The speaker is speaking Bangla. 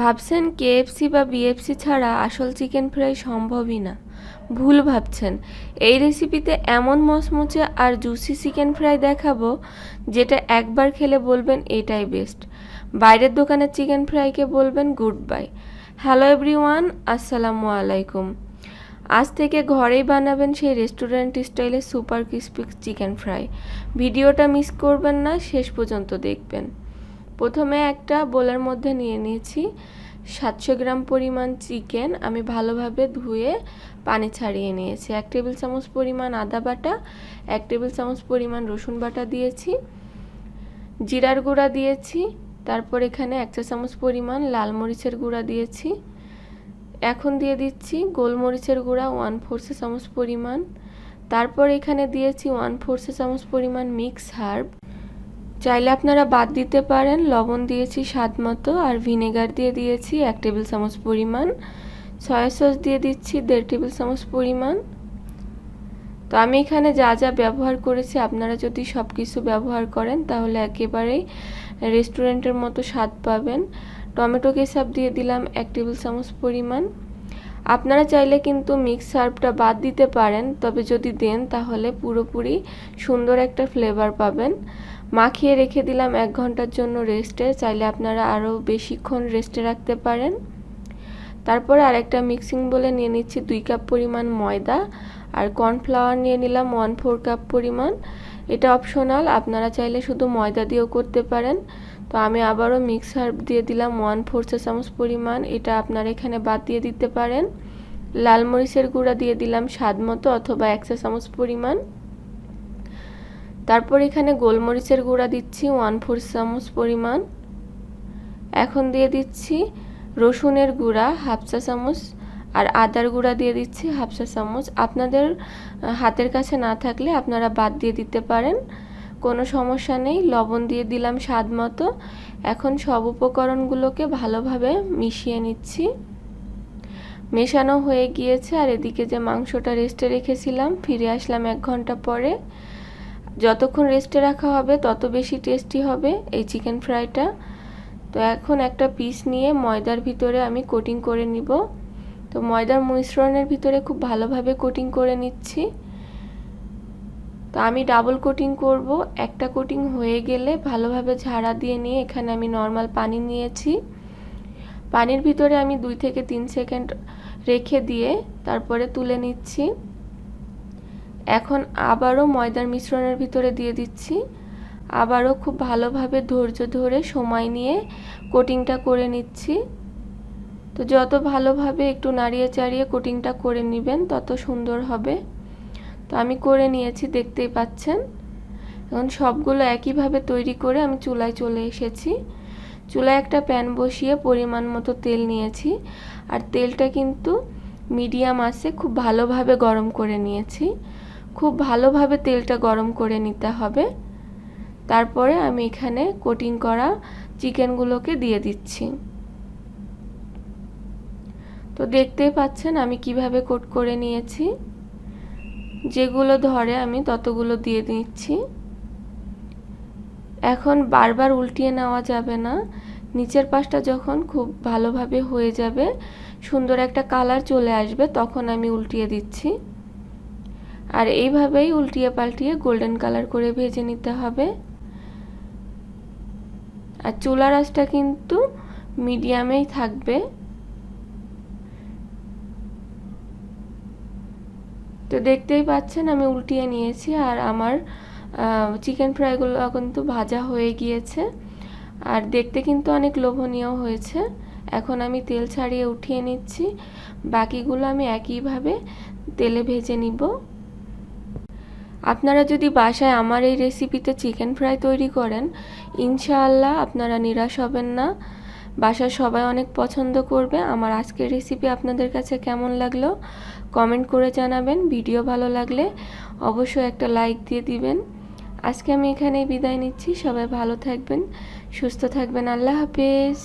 ভাবছেন কেএফসি বা বিএফসি ছাড়া আসল চিকেন ফ্রাই সম্ভবই না। ভুল ভাবছেন। এই রেসিপিতে এমন মচমচে আর জুসি চিকেন ফ্রাই দেখাবো, যেটা একবার খেলে বলবেন এটাই বেস্ট বাইরের দোকানের চিকেন ফ্রাইকে বলবেন গুড বাই হ্যালো এভরিওয়ান আসসালামু আলাইকুম। আজ থেকে ঘরেই বানাবেন সেই রেস্টুরেন্ট স্টাইলের সুপার ক্রিস্পি চিকেন ফ্রাই ভিডিওটা মিস করবেন না, শেষ পর্যন্ত দেখবেন। প্রথমে একটা বোলের মধ্যে নিয়ে নিয়েছি। সাতশো গ্রাম পরিমাণ চিকেন আমি ভালোভাবে ধুয়ে পানি ছাড়িয়ে নিয়েছি। এক টেবিল চামচ পরিমাণ আদা বাটা, এক টেবিল চামচ পরিমাণ রসুন বাটা দিয়েছি। জিরার গুঁড়া দিয়েছি। তারপর এখানে এক চা চামচ পরিমাণ লাল মরিচের গুঁড়া দিয়েছি। এখন দিয়ে দিচ্ছি গোলমরিচের গুঁড়া ওয়ান ফোরশে চামচ পরিমাণ। তারপর এখানে দিয়েছি ওয়ান ফোরশে চামচ পরিমাণ মিক্স হার্ব। চাইলে আপনারা বাদ দিতে পারেন। লবণ দিয়েছি স্বাদ মতো আর ভিনেগার দিয়ে দিয়েছি এক টেবিল চামচ পরিমাণ। সয়া সস দিয়ে দিচ্ছি দেড় টেবিল চামচ পরিমাণ। তো আমি এখানে যা যা ব্যবহার করেছি, আপনারা যদি সব কিছু ব্যবহার করেন, তাহলে একেবারেই রেস্টুরেন্টের মতো স্বাদ পাবেন। টমেটো কেচাপ দিয়ে দিলাম এক টেবিল চামচ পরিমাণ। আপনারা চাইলে কিন্তু মিক্স সার্ভটা বাদ দিতে পারেন, তবে যদি দেন, তাহলে পুরোপুরি সুন্দর একটা ফ্লেভার পাবেন। মাখিয়ে রেখে দিলাম এক ঘণ্টার জন্য রেস্টে। চাইলে আপনারা আরও বেশিক্ষণ রেস্টে রাখতে পারেন। তারপরে আরেকটা মিক্সিং বলে নিয়ে নিচ্ছি দুই কাপ পরিমাণ ময়দা আর কর্নফ্লাওয়ার নিয়ে নিলাম ওয়ান ফোর কাপ পরিমাণ। এটা অপশনাল, আপনারা চাইলে শুধু ময়দা দিয়েও করতে পারেন। তো আমি আবারও মিক্সার দিয়ে দিলাম ওয়ান ফোর চা চামচ পরিমাণ, এটা আপনারা এখানে বাদ দিয়ে দিতে পারেন। লাল মরিচের গুঁড়া দিয়ে দিলাম স্বাদ মতো অথবা এক চা চামচ পরিমাণ। তারপর এখানে গোলমরিচের গুঁড়া দিচ্ছি, ওয়ান ফোর চামচ পরিমাণ। এখন দিয়ে দিচ্ছি রসুনের গুঁড়া, হাফ চা চামচ, আর আদার গুঁড়া দিয়ে দিচ্ছি হাফ চা চামচ। আপনাদের হাতের কাছে না থাকলে আপনারা বাদ দিয়ে দিতে পারেন, কোনো সমস্যা নেই। লবণ দিয়ে দিলাম স্বাদ মতো। এখন সব উপকরণগুলোকে ভালোভাবে মিশিয়ে নিচ্ছি। মেশানো হয়ে গিয়েছে, আর এদিকে যে মাংসটা রেস্টে রেখেছিলাম, ফিরে আসলাম এক ঘণ্টা পরে। যতক্ষণ রেস্টে রাখা হবে, তত বেশি টেস্টি হবে এই চিকেন ফ্রাইটা তো এখন একটা পিস নিয়ে ময়দার ভিতরে আমি কোটিং করে নিব। তো ময়দার মিশ্রণের ভিতরে খুব ভালোভাবে কোটিং করে নিচ্ছি। তো আমি ডাবল কোটিং করব। একটা কোটিং হয়ে গেলে ভালোভাবে ঝাড়া দিয়ে নিয়ে এখানে আমি নর্মাল পানি নিয়েছি। পানির ভিতরে আমি দুই থেকে তিন সেকেন্ড রেখে দিয়ে তারপরে তুলে নিচ্ছি। এখন আবারও ময়দার মিশ্রণের ভিতরে দিয়ে দিচ্ছি। আবারও খুব ভালোভাবে ধৈর্য ধরে সময় নিয়ে কোটিংটা করে নিচ্ছি। তো যত ভালোভাবে একটু নাড়িয়ে চাড়িয়ে কোটিংটা করে নেবেন, তত সুন্দর হবে। তো আমি করে নিয়েছি, দেখতেই পাচ্ছেন। এখন সবগুলো একইভাবে তৈরি করে আমি চুলায় চলে এসেছি। চুলায় একটা প্যান বসিয়ে পরিমাণ মতো তেল নিয়েছি। আর তেলটা কিন্তু মিডিয়াম আছে, খুব ভালোভাবে গরম করে নিয়েছি। খুব ভালোভাবে তেলটা গরম করে নিতে হবে। তারপরে আমি এখানে কোটিং করা চিকেনগুলোকে দিয়ে দিচ্ছি। তো দেখতেই পাচ্ছেন আমি কীভাবে কোট করে নিয়েছি। যেগুলো ধরে আমি ততগুলো দিয়ে দিচ্ছি। এখন বারবার উল্টিয়ে নেওয়া যাবে না। নিচের পাশটা যখন খুব ভালোভাবে হয়ে যাবে, সুন্দর একটা কালার চলে আসবে, তখন আমি উল্টিয়ে দিচ্ছি। আর এইভাবেই উল্টিয়ে পাল্টিয়ে গোল্ডেন কালার করে ভেজে নিতে হবে। আর চুলার আঁচটা কিন্তু মিডিয়ামেই থাকবে। তো দেখতেই পাচ্ছেন আমি উল্টিয়ে নিয়েছি আর আমার চিকেন ফ্রাইগুলো কিন্তু ভাজা হয়ে গিয়েছে। আর দেখতে কিন্তু অনেক লোভনীয় হয়েছে। এখন আমি তেল ছাড়িয়ে উঠিয়ে নিচ্ছি। বাকিগুলো আমি একইভাবে তেলে ভেজে নিব। আপনারা যদি বাসায় আমার এই রেসিপিতে চিকেন ফ্রাই তৈরি করেন, ইনশাআল্লাহ আপনারা নিরাশ হবেন না। বাসার সবাই অনেক পছন্দ করবে। আমার আজকের রেসিপি আপনাদের কাছে কেমন লাগল? কমেন্ট করে জানাবেন। ভিডিও ভালো লাগলে অবশ্যই একটা লাইক দিয়ে দিবেন। আজকে আমি এখানেই বিদায় নিচ্ছি। সবাই ভালো থাকবেন, সুস্থ থাকবেন। আল্লাহ হাফেজ।